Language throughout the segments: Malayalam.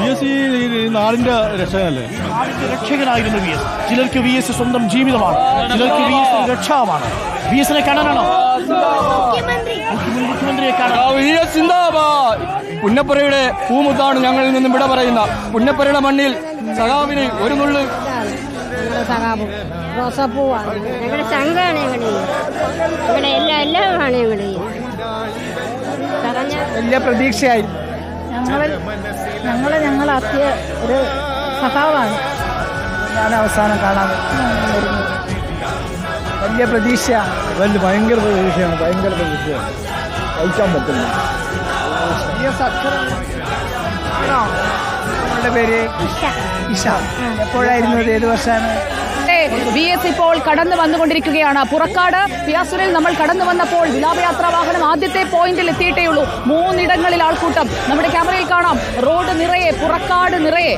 പി എസ് സി നാടിന്റെ രക്ഷകനല്ലേ? നാടിന്റെ രക്ഷകനായിരുന്നു വി എസ് ചിലർക്ക് വി എസ് സ്വന്തം ജീവിതമാണ് ചിലർക്ക് വി എസ് രക്ഷാവാണ് വി എസിനെ കാണാനാണോ മുഖ്യമന്ത്രിയെ കാണാൻ പുന്നപ്പുരയുടെ പൂമുത്താണ് ഞങ്ങളിൽ നിന്നും വിട പറയുന്ന. പുന്നപ്പുരയുടെ മണ്ണിൽ സഖാവിന് ഒരു നുള്ളു. റോസാപ്പൂവാണ്. ഞങ്ങളുടെ ഞങ്ങളുടെ ഞങ്ങളുടെ എല്ലാ എല്ലാമാണ് ഞങ്ങളുടെ പറഞ്ഞ വലിയ പ്രതീക്ഷയായി. ഞങ്ങൾ ഞങ്ങൾ ഞങ്ങളാക്കിയ ഒരു സഖാവാണ് ഞാൻ അവസാനം കാണാൻ വരുന്നത്. വലിയ പ്രതീക്ഷ വലിയ ഭയങ്കര പ്രതീക്ഷയാണ്. ഭയങ്കര പ്രതീക്ഷയാണ്. കഴിക്കാൻ പറ്റില്ല നമ്മളുടെ പേര് ഇഷ. എപ്പോഴായിരുന്നു ഏത് വർഷമാണ്? വി എസ് ഇപ്പോൾ കടന്നു വന്നുകൊണ്ടിരിക്കുകയാണ്. പുറക്കാട് പിയാസുരിൽ നമ്മൾ കടന്നു വന്നപ്പോൾ വിലാപയാത്രാ വാഹനം ആദ്യത്തെ പോയിന്റിൽ എത്തിയിട്ടേ ഉള്ളൂ. മൂന്നിടങ്ങളിൽ ആൾക്കൂട്ടം. നമ്മുടെ ക്യാമറയിൽ കാണാം. റോഡ് നിറയെ പുറക്കാട് നിറയെ.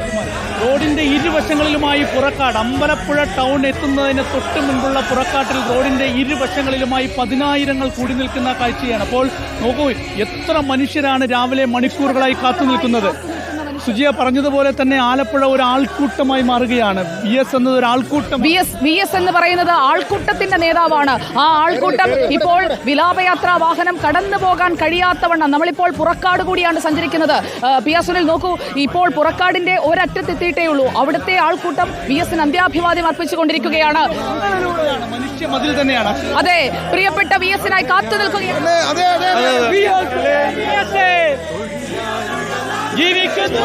റോഡിന്റെ ഇരുവശങ്ങളിലുമായി പുറക്കാട്. അമ്പലപ്പുഴ ടൗൺ എത്തുന്നതിന് തൊട്ട് മുൻപുള്ള പുറക്കാട്ടിൽ റോഡിന്റെ ഇരുവശങ്ങളിലുമായി പതിനായിരങ്ങൾ കൂടി നിൽക്കുന്ന കാഴ്ചയാണ്. അപ്പോൾ നോക്കൂ എത്ര മനുഷ്യരാണ് രാവിലെ മണിക്കൂറുകളായി കാത്തു നിൽക്കുന്നത്. സുജിയ പറഞ്ഞതുപോലെ തന്നെ ആലപ്പുഴ ഒരു ആൾക്കൂട്ടമായി മാറുകയാണ്. വി എസ് എന്നത് ഒരു ആൾക്കൂട്ടം. വി എസ് വി എസ് എന്ന് പറയുന്നത് ആൾക്കൂട്ടത്തിന്റെ നേതാവാണ്. ആ ആൾക്കൂട്ടം ഇപ്പോൾ വിലാപയാത്രാ വാഹനം കടന്നു പോകാൻ കഴിയാത്തവണ്ണം നമ്മളിപ്പോൾ പുറക്കാട് കൂടിയാണ് സഞ്ചരിക്കുന്നത്. പി എസ് സുനിൽ നോക്കൂ ഇപ്പോൾ പുറക്കാടിന്റെ ഒരറ്റത്തെത്തിയിട്ടേ ഉള്ളൂ. അവിടുത്തെ ആൾക്കൂട്ടം വി എസിന് അന്ത്യാഭിവാദ്യം അർപ്പിച്ചുകൊണ്ടിരിക്കുകയാണ്. മനുഷ്യ മതിൽ തന്നെയാണ്. അതെ പ്രിയപ്പെട്ട വി എസിനായി കാത്തു നിൽക്കുകയാണ്. ജീവിക്കുന്നു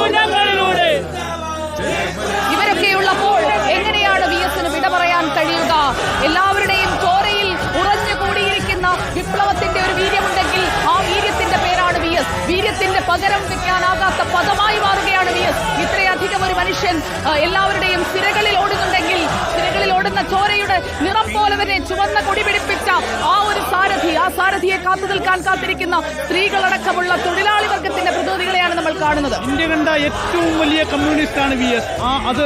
ഇവരൊക്കെ ഉള്ളപ്പോൾ എങ്ങനെയാണ് വി എസിന് വിട പറയാൻ കഴിയുക? എല്ലാവരുടെയും ചോരയിൽ ഉറഞ്ഞു കൂടിയിരിക്കുന്ന വിപ്ലവത്തിന്റെ ഒരു വീര്യമുണ്ടെങ്കിൽ ആ വീര്യത്തിന്റെ പേരാണ് വി എസ് വീര്യത്തിന്റെ പകരം വെക്കാനാകാത്ത പദമായി മാറുകയാണ് വി എസ് ഇത്രയധികം ഒരു മനുഷ്യൻ എല്ലാവരുടെയും സിരകളിൽ ഓടുന്നുണ്ടെങ്കിൽ ഓടുന്ന ചോരയുടെ നിറം പോലെ തന്നെ ചുവന്ന കൊടി പിടിപ്പിച്ച ആ ഒരു സാരഥി ആ സാരഥിയെ കാത്തു നിൽക്കാൻ കാത്തിരിക്കുന്ന സ്ത്രീകളടക്കമുള്ള തൊഴിലാളി വർഗത്തിന്റെ പ്രതിനിധികളെയാണ് നമ്മൾ കാണുന്നത്. ഇന്ത്യ കണ്ട ഏറ്റവും വലിയ കമ്മ്യൂണിസ്റ്റ് ആണ് വി എസ് ആ അത്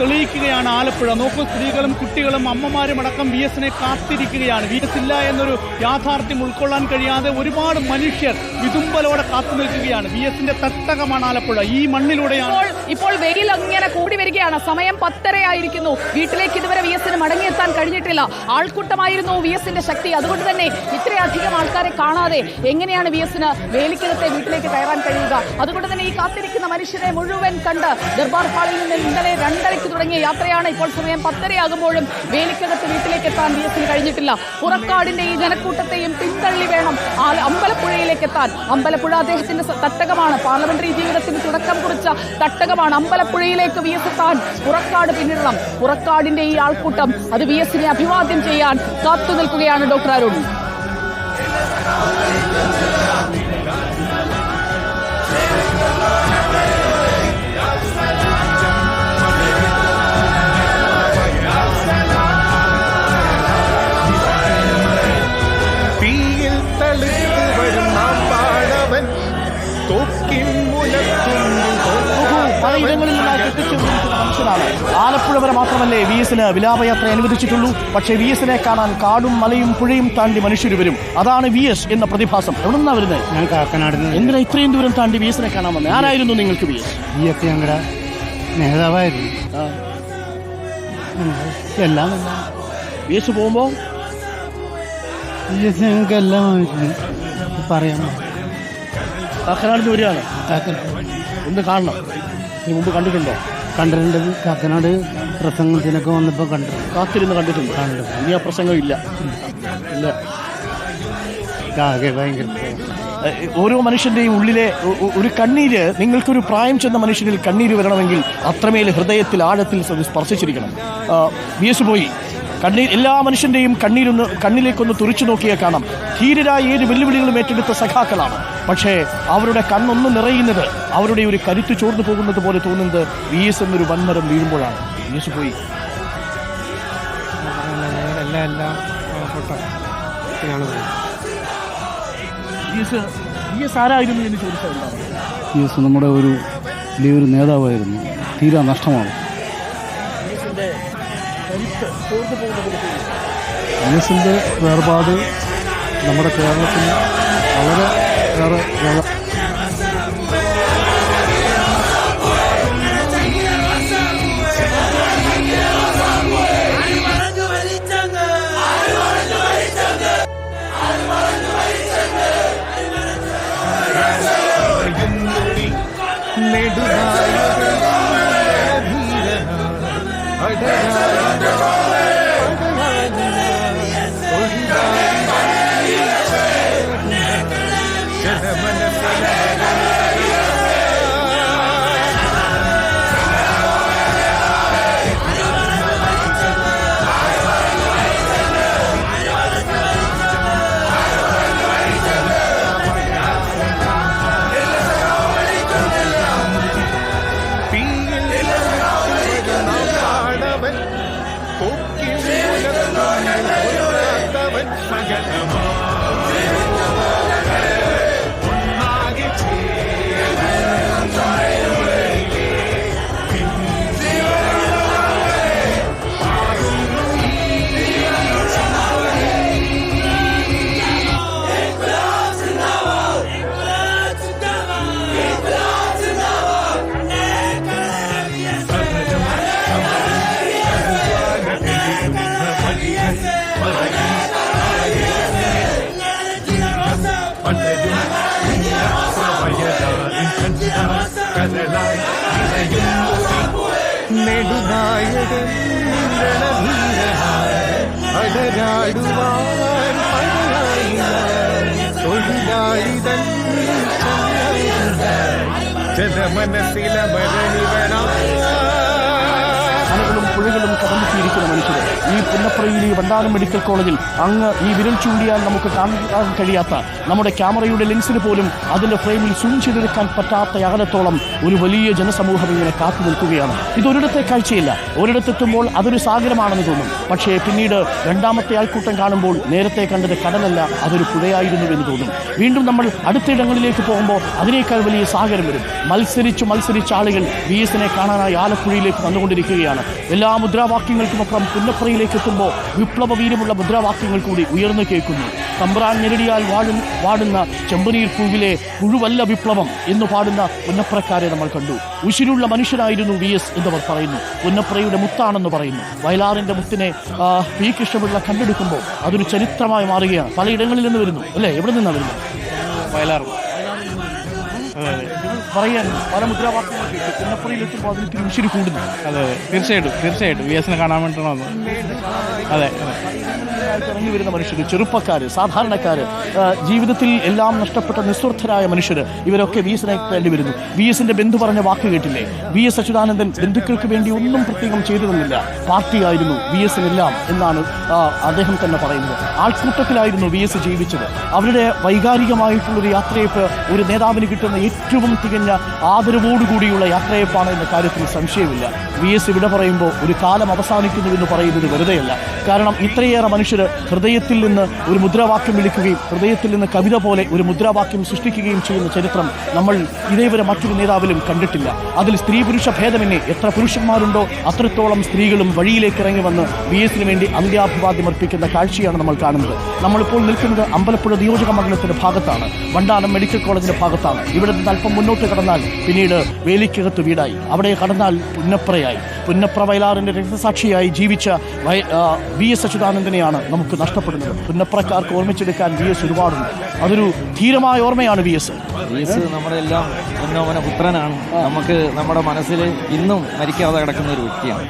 തെളിയിക്കുകയാണ് ആലപ്പുഴ. നോക്കൂ സ്ത്രീകളും കുട്ടികളും അമ്മമാരും അടക്കം വി എസിനെ കാത്തിരിക്കുകയാണ്. വി എസ് ഇല്ല എന്നൊരു യാഥാർത്ഥ്യം ഉൾക്കൊള്ളാൻ കഴിയാതെ ഒരുപാട് മനുഷ്യർ വിതുമ്പലോടെ കാത്തു നിൽക്കുകയാണ്. വി എസിന്റെ തട്ടകമാണ് ആലപ്പുഴ. ഈ മണ്ണിലൂടെയാണ് ഇപ്പോൾ ഇപ്പോൾ വെയിൽ അങ്ങനെ കൂടി വരികയാണ്. സമയം പത്തരയായിരിക്കുന്നു. വീട്ടിലേക്ക് ഇതുവരെ വി എസിന് മടങ്ങിയെത്താൻ കഴിഞ്ഞിട്ടില്ല. ആൾക്കൂട്ടമായിരുന്നു വി എസിന്റെ ശക്തി. അതുകൊണ്ട് തന്നെ ഇത്രയധികം ആൾക്കാരെ കാണാതെ എങ്ങനെയാണ് വി എസിന് വേലിക്കകത്തെ വീട്ടിലേക്ക് കയറാൻ കഴിയുക? അതുകൊണ്ട് തന്നെ ഈ കാത്തിരിക്കുന്ന മനുഷ്യരെ മുഴുവൻ കണ്ട് ദർബാർ ഹാളിൽ നിന്ന് ഇന്നലെ രണ്ടരയ്ക്ക് തുടങ്ങിയ യാത്രയാണ് ഇപ്പോൾ സമയം പത്തരയാകുമ്പോഴും വേലിക്കകത്ത് വീട്ടിലേക്ക് എത്താൻ വി എസിന് കഴിഞ്ഞിട്ടില്ല. പുറക്കാടിന്റെ ഈ ജനക്കൂട്ടത്തെയും പിന്തള്ളി വേണം അമ്പലപ്പുഴയിലേക്ക് എത്താൻ. അമ്പലപ്പുഴ അദ്ദേഹത്തിന്റെ തട്ടകമാണ്. പാർലമെന്ററി ജീവിതത്തിന് തുടക്കം കുറിച്ച തട്ടകമാണ് അമ്പലപ്പുഴയിലേക്ക് വി എസ് എത്താൻ. പുറക്കാട് പിന്നിടണം. പുറക്കാടിന്റെ ഈ ആൾക്കൂട്ടം അത് വി എസിനെ അഭിവാദ്യം ചെയ്യാൻ കാത്തു നിൽക്കുകയാണ് ഡോക്ടർ അരുൺ. ആലപ്പുഴ വരെ മാത്രമല്ലേ വി എസിന് വിലാപയാത്ര അനുവദിച്ചിട്ടുള്ളൂ. പക്ഷേ വി എസിനെ കാണാൻ കാടും മലയും പുഴയും താണ്ടി മനുഷ്യർ വരും അതാണ് വി എസ് എന്ന പ്രതിഭാസം. എവിടെ നിന്നാ വരുന്നത് ഞാൻ കാക്കനാട് എന്തിനാ ഇത്രയും ദൂരം താണ്ടി വി എസിനെ കാണാൻ വന്നത് ആരായിരുന്നു നിങ്ങൾക്ക് വി എസ് വി എസ് ഞങ്ങളുടെ നേതാവായിരുന്നു. എല്ലാം വി എസ് പോകുമ്പോ? വി എസ് ഞങ്ങൾക്ക് എല്ലാം പറയാൻ കാക്കനാട് ദൂരെയാണ് കാക്കനാട്. ഒന്ന് കാണണം. ഇനി മുമ്പ് കണ്ടിട്ടുണ്ടോ? കണ്ടിട്ടുണ്ട്. കാക്കനാട് പ്രസംഗത്തിനൊക്കെ വന്നപ്പോൾ കണ്ടിട്ടുണ്ട് കാത്തിരുന്ന് കണ്ടിട്ടുണ്ട്. കണ്ടു. ഇനി ആ പ്രസംഗം ഇല്ല. ഇല്ല ആകെ ഭയങ്കര ഓരോ മനുഷ്യന്റെയും ഉള്ളിലെ ഒരു കണ്ണീര് നിങ്ങൾക്കൊരു പ്രായം ചെന്ന മനുഷ്യനിൽ കണ്ണീര് വരണമെങ്കിൽ അത്രമേൽ ഹൃദയത്തിൽ ആഴത്തിൽ സ്പർശിച്ചിരിക്കണം. വി എസ് പോയി. കണ്ണീർ എല്ലാ മനുഷ്യന്റെയും കണ്ണീരൊന്ന് കണ്ണിലേക്കൊന്ന് തുറിച്ചു നോക്കിയേ കാണാം. ധീരരായ ഏത് വെല്ലുവിളികളും ഏറ്റെടുത്ത സഖാക്കളാണ്. പക്ഷേ അവരുടെ കണ്ണൊന്ന് നിറയുന്നത് അവരുടെ ഒരു കരുത്ത് ചോർന്നു പോകുന്നത് പോലെ തോന്നുന്നത് വി എസ് എന്നൊരു വൻമരം വീഴുമ്പോഴാണ്. വി എസ് പോയി. ആരായിരുന്നു എന്ന് ചോദിച്ചാൽ നമ്മുടെ ഒരു വലിയൊരു നേതാവായിരുന്നു. തീരാ നഷ്ടമാണ്. എസിന്റെ വേർപാട് നമ്മുടെ കേരളത്തിന് വളരെ ഏറെ அடராடுவார் தொழிலாளிதன் ஜன மனசில மரணிவனா പുഴകളും കടന്നെത്തിയിരിക്കുന്ന മനുഷ്യർ ഈ പുന്നപ്പുറയിലെ വണ്ടാനം മെഡിക്കൽ കോളേജിൽ അങ്ങ് ഈ വിരൽ ചൂണ്ടിയാൽ നമുക്ക് കാണാൻ കഴിയാത്ത നമ്മുടെ ക്യാമറയുടെ ലെൻസിന് പോലും അതിന്റെ ഫ്രെയിമിൽ സൂം ചെയ്തെടുക്കാൻ പറ്റാത്ത അകലത്തോളം ഒരു വലിയ ജനസമൂഹം ഇങ്ങനെ കാത്തു നിൽക്കുകയാണ്. ഇതൊരിടത്തെ കാഴ്ചയില്ല. ഒരിടത്തെത്തുമ്പോൾ അതൊരു സാഗരമാണെന്ന് തോന്നും. പക്ഷേ പിന്നീട് രണ്ടാമത്തെ ആൾക്കൂട്ടം കാണുമ്പോൾ നേരത്തെ കണ്ടത് കടലല്ല അതൊരു പുഴയായിരുന്നു എന്ന് തോന്നും. വീണ്ടും നമ്മൾ അടുത്തിടങ്ങളിലേക്ക് പോകുമ്പോൾ അതിനേക്കാൾ വലിയ സാഗരം വരും. മത്സരിച്ചു മത്സരിച്ച ആളുകൾ വി എസിനെ കാണാനായി ആലപ്പുഴയിലേക്ക് വന്നുകൊണ്ടിരിക്കുകയാണ്. എല്ലാ മുദ്രാവാക്യങ്ങൾക്കുമപ്പുറം പുന്നപ്രയിലേക്ക് എത്തുമ്പോൾ വിപ്ലവ വീരമുള്ള മുദ്രാവാക്യങ്ങൾ കൂടി ഉയർന്നു കേൾക്കുന്നു. തമ്പ്രാൻ ഞെരടിയാൽ വാഴും വാടുന്ന ചെമ്പനീർ പൂവിലെ പുഴുവല്ല വിപ്ലവം എന്ന് പാടുന്ന പുന്നപ്രക്കാരെ നമ്മൾ കണ്ടു. ഉശിരുള്ള മനുഷ്യനായിരുന്നു വി എസ് എന്നവർ പറയുന്നു. പുന്നപ്രയുടെ മുത്താണെന്ന് പറയുന്നു. വയലാറിന്റെ മുത്തിനെ ആ, പി കൃഷ്ണപിള്ള കണ്ടെടുക്കുമ്പോൾ അതൊരു ചരിത്രമായി മാറുകയാണ്. പലയിടങ്ങളിൽ നിന്ന് വരുന്നു. അല്ലേ? എവിടെ നിന്നാണ് വരുന്നത്? വയലാർ. പറയാൻ പല മുദ്രാവാക്യങ്ങൾ കേട്ടു. പുന്നപ്രയിൽ എത്തുമ്പോൾ അതിന് ഉശിരി കൂടുന്നു. അതെ തീർച്ചയായിട്ടും തീർച്ചയായിട്ടും. വി എസിനെ കാണാൻ വേണ്ടിയിട്ടാണ് അതെ അതെ. ആയിട്ട് ഇറങ്ങി വരുന്ന മനുഷ്യർ ചെറുപ്പക്കാർ സാധാരണക്കാർ ജീവിതത്തിൽ എല്ലാം നഷ്ടപ്പെട്ട നിസ്വർത്ഥരായ മനുഷ്യർ ഇവരൊക്കെ വി വേണ്ടി വരുന്നു. വി എസിന്റെ ബന്ധു പറഞ്ഞ വാക്ക് കേട്ടില്ലേ? വി എസ് അച്യുതാനന്ദൻ ബന്ധുക്കൾക്ക് വേണ്ടി ഒന്നും പ്രത്യേകം ചെയ്തു തന്നില്ല പാർട്ടിയായിരുന്നു വി എസിനെല്ലാം എന്നാണ് അദ്ദേഹം തന്നെ പറയുന്നത്. ആൾക്കൂട്ടത്തിലായിരുന്നു വി എസ് ജീവിച്ചത്. അവരുടെ വൈകാരികമായിട്ടുള്ളൊരു യാത്രയപ്പ് ഒരു നേതാവിന് കിട്ടുന്ന ഏറ്റവും തികഞ്ഞ ആദരവോടുകൂടിയുള്ള യാത്രയപ്പാണ് എന്ന കാര്യത്തിൽ സംശയമില്ല. വി എസ് ഇവിടെ പറയുമ്പോൾ ഒരു കാലം അവസാനിക്കുന്നു എന്ന് പറയുന്നത് വെറുതെയല്ല. കാരണം ഇത്രയേറെ മനുഷ്യർ ഹൃദയത്തിൽ നിന്ന് ഒരു മുദ്രാവാക്യം വിളിക്കുകയും ഹൃദയത്തിൽ നിന്ന് കവിത പോലെ ഒരു മുദ്രാവാക്യം സൃഷ്ടിക്കുകയും ചെയ്യുന്ന ചരിത്രം നമ്മൾ ഇതേവരെ മറ്റൊരു നേതാവിലും കണ്ടിട്ടില്ല. അതിൽ സ്ത്രീ പുരുഷ ഭേദമെന്നെ എത്ര പുരുഷന്മാരുണ്ടോ അത്രത്തോളം സ്ത്രീകളും വഴിയിലേക്ക് ഇറങ്ങി വന്ന് വി എസിന് വേണ്ടി അന്ത്യാഭിവാദ്യം അർപ്പിക്കുന്ന കാഴ്ചയാണ് നമ്മൾ കാണുന്നത്. നമ്മളിപ്പോൾ നിൽക്കുന്നത് അമ്പലപ്പുഴ നിയോജക മണ്ഡലത്തിന്റെ ഭാഗത്താണ്. വണ്ടാനം മെഡിക്കൽ കോളേജിന്റെ ഭാഗത്താണ്. ഇവിടെ നിന്ന് അല്പം മുന്നോട്ട് കടന്നാൽ പിന്നീട് വേലിക്കകത്ത് വീടായി. അവിടെ കടന്നാൽ പുന്നപ്രയായി. പുന്നപ്ര വയലാറിന്റെ രക്തസാക്ഷിയായി ജീവിച്ച വി എസ് അച്യുതാനന്ദനെയാണ് നമുക്ക് നഷ്ടപ്പെടുന്നത്. പുന്നപ്രക്കാർക്ക് ഓർമ്മിച്ചെടുക്കാൻ വി എസ് ഒരുപാടുണ്ട്. അതൊരു ധീരമായ ഓർമ്മയാണ് വി എസ് യേസ് നമ്മുടെ എല്ലാം ഉന്നോമന പുത്രനാണ്. നമുക്ക് നമ്മുടെ മനസ്സിൽ ഇന്നും മരിക്കാതെ കിടക്കുന്ന ഒരു വ്യക്തിയാണ്.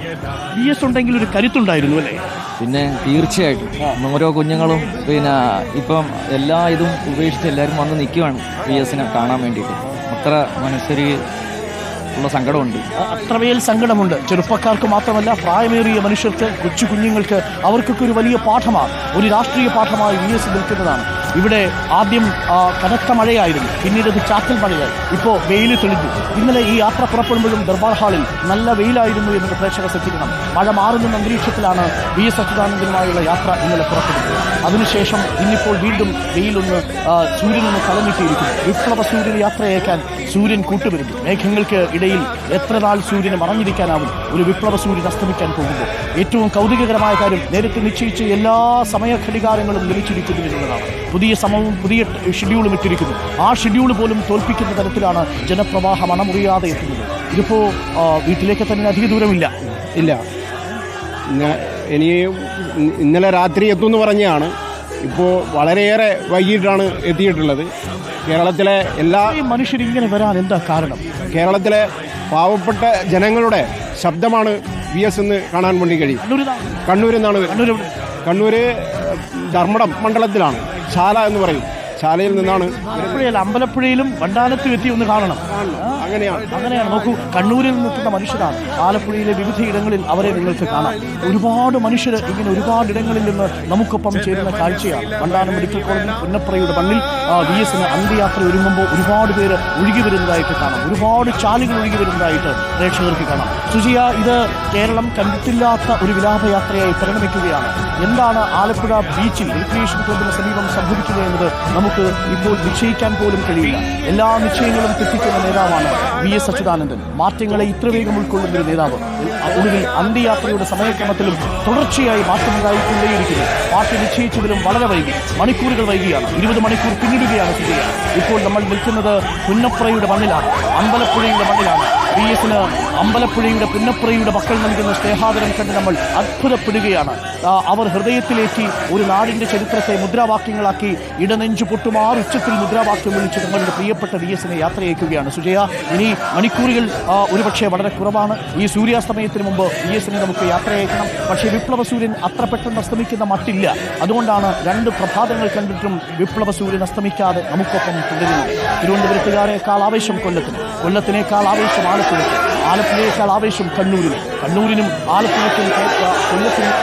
വി എസ് ഉണ്ടെങ്കിൽ ഒരു കരുത്തുണ്ടായിരുന്നു അല്ലേ? പിന്നെ തീർച്ചയായിട്ടും. ഓരോ കുഞ്ഞുങ്ങളും പിന്നെ ഇപ്പം എല്ലാ ഇതും ഉപേക്ഷിച്ച് എല്ലാവരും വന്ന് നിൽക്കുവാണ് വി എസിനെ കാണാൻ വേണ്ടിയിട്ട്. അത്ര മനസ്സൊരു ഉള്ള സങ്കടമുണ്ട്. അത്രമേൽ സങ്കടമുണ്ട്. ചെറുപ്പക്കാർക്ക് മാത്രമല്ല പ്രായമേറിയ മനുഷ്യർക്ക് കൊച്ചു കുഞ്ഞുങ്ങൾക്ക് അവർക്കൊക്കെ ഒരു വലിയ പാഠമാണ്. ഒരു രാഷ്ട്രീയ പാഠമായി വി നിൽക്കുന്നതാണ്. ഇവിടെ ആദ്യം കനത്ത മഴയായിരുന്നു. പിന്നീട് അത് ചാറ്റൽ മഴയായി. ഇപ്പോ വെയിൽ തെളിഞ്ഞു. ഇന്നലെ ഈ യാത്ര പുറപ്പെടുമ്പോഴും ദർബാർ ഹാളിൽ നല്ല വെയിലായിരുന്നു എന്നത് പ്രേക്ഷകർ ശ്രദ്ധിക്കണം. മഴ മാറുന്ന അന്തരീക്ഷത്തിലാണ് വി എസ് അച്യുതാനന്ദനുമായുള്ള യാത്ര ഇന്നലെ പുറപ്പെടുന്നത്. അതിനുശേഷം ഇന്നിപ്പോൾ വീണ്ടും വെയിലൊന്ന് സൂര്യനൊന്ന് കലങ്ങിട്ടിരിക്കുന്നു വിപ്ലവ സൂര്യൻ യാത്രയേക്കാൻ സൂര്യൻ കൂട്ടുവരുന്നു. മേഘങ്ങൾക്ക് ഇടയിൽ എത്ര നാൾ സൂര്യന് മറഞ്ഞിരിക്കാനാവും ഒരു വിപ്ലവ സൂര്യൻ അസ്തമിക്കാൻ പോകുമ്പോൾ. ഏറ്റവും കൗതുകകരമായ കാര്യം നേരത്തെ നിശ്ചയിച്ച് എല്ലാ സമയ ഘടികാരങ്ങളും ലഭിച്ചിരിക്കുന്നു എന്നുള്ളതാണ്. പുതിയ സമയവും പുതിയ ഷെഡ്യൂളും ഇട്ടിരിക്കുന്നു. ആ ഷെഡ്യൂൾ പോലും തോൽപ്പിക്കുന്ന തരത്തിലാണ് ജനപ്രവാഹം അണമുറിയാതെ എത്തുന്നത്. ഇതിപ്പോൾ വീട്ടിലേക്ക് തന്നെ അധിക ദൂരമില്ല. ഇല്ല. ഇനി ഇന്നലെ രാത്രി എത്തുമെന്ന് പറഞ്ഞാണ് ഇപ്പോൾ വളരെയേറെ വൈകിട്ടാണ് എത്തിയിട്ടുള്ളത്. കേരളത്തിലെ എല്ലാ മനുഷ്യരിങ്ങനെ വരാൻ എന്താ കാരണം? കേരളത്തിലെ പാവപ്പെട്ട ജനങ്ങളുടെ ശബ്ദമാണ് വി എസ് എന്ന് കാണാൻ വേണ്ടി കഴിയും. കണ്ണൂരിൽ നിന്നാണ്. കണ്ണൂർ കണ്ണൂര് ധർമ്മടം മണ്ഡലത്തിലാണ്. ശാല എന്ന് പറയും. ശാലയിൽ നിന്നാണ് അമ്പലപ്പുഴയിലും വണ്ടാനത്തും എത്തി ഒന്ന് കാണണം. അങ്ങനെയാണ്. അങ്ങനെയാണ്. നോക്കൂ കണ്ണൂരിൽ നിൽക്കുന്ന മനുഷ്യരാണ്. ആലപ്പുഴയിലെ വിവിധ ഇടങ്ങളിൽ അവരെ നിങ്ങൾക്ക് കാണാം. ഒരുപാട് മനുഷ്യർ ഇങ്ങനെ ഒരുപാട് ഇടങ്ങളിൽ നിന്ന് നമുക്കൊപ്പം ചേരുന്ന കാഴ്ചയാണ്. വണ്ടാനം മെഡിക്കൽ കോളേജിൽ പുന്നപ്പുറയുടെ മണ്ണിൽ വി എസിന് അന്ത്യയാത്ര ഒരുങ്ങുമ്പോൾ ഒരുപാട് പേര് ഒഴുകി വരുന്നതായിട്ട് കാണാം. ഒരുപാട് ചാലുകൾ ഒഴുകി വരുന്നതായിട്ട് പ്രേക്ഷകർക്ക് കാണാം. സുജിയ ഇത് കേരളം കണ്ടിട്ടില്ലാത്ത ഒരു വിലാപയാത്രയായി പരിണമിക്കുകയാണ്. എന്താണ് ആലപ്പുഴ ബീച്ചിൽ റിക്രിയേഷൻ ക്ലബിന് സമീപം സംഭവിക്കുക എന്നത് നമുക്ക് ഇപ്പോൾ നിശ്ചയിക്കാൻ പോലും കഴിയില്ല. എല്ലാ നിശ്ചയങ്ങളും തെറ്റിക്കുന്ന നേതാവാണ് വി എസ് അച്യുതാനന്ദൻ. മാറ്റങ്ങളെ ഇത്ര വേഗം ഉൾക്കൊള്ളുന്ന നേതാവ്. ഒടുവിൽ അന്ത്യയാത്രയുടെ സമയക്രമത്തിലും തുടർച്ചയായി മാറ്റമുണ്ടായിക്കൊണ്ടേയിരിക്കുന്നു പാർട്ടി നിശ്ചയിച്ചതിലും വളരെ വൈകി. മണിക്കൂറുകൾ വൈകിയാണ്. ഇരുപത് മണിക്കൂർ പിന്നിടുകയാണ് ചെയ്യുക ഇപ്പോൾ നമ്മൾ നിൽക്കുന്നത് പുന്നപ്രയുടെ മണ്ണിലാണ്. അമ്പലപ്പുഴയുടെ മണ്ണിലാണ്. വി എസിന് അമ്പലപ്പുഴയുടെ പുന്നപ്രയുടെ മക്കൾ നൽകുന്ന സ്നേഹാദരം കണ്ട് നമ്മൾ അത്ഭുതപ്പെടുകയാണ്. അവർ ഹൃദയത്തിലേറ്റി ഒരു നാടിന്റെ ചരിത്രത്തെ മുദ്രാവാക്യങ്ങളാക്കി ഇടനെഞ്ചു പൊട്ടുമാർ ഉച്ചത്തിൽ മുദ്രാവാക്യം വിളിച്ച് തങ്ങളുടെ പ്രിയപ്പെട്ട വി എസിനെ യാത്രയക്കുകയാണ് സുജയ ഇനി മണിക്കൂറുകൾ ഒരുപക്ഷെ വളരെ കുറവാണ്. ഈ സൂര്യാസ്തമയത്തിന് മുമ്പ് വി എസിനെ നമുക്ക് യാത്രയേക്കണം പക്ഷേ വിപ്ലവ സൂര്യൻ അത്ര പെട്ടെന്ന് അസ്തമിക്കുന്ന മട്ടില്ല. അതുകൊണ്ടാണ് രണ്ട് പ്രഭാതങ്ങൾ കണ്ടിട്ടും വിപ്ലവ സൂര്യൻ അസ്തമിക്കാതെ നമുക്കൊപ്പം തുടരുന്നത്. തിരുവനന്തപുരത്തുകാരേക്കാൾ ആവേശം കൊല്ലത്തിന്. കൊല്ലത്തിനേക്കാൾ ആവേശം ആലപ്പുഴയ്ക്ക് ആലപ്പുഴയേക്കാൾ ആവേശം കണ്ണൂരിന് കണ്ണൂരിനും ആലപ്പുഴയ്ക്കും കൊല്ലത്തിനും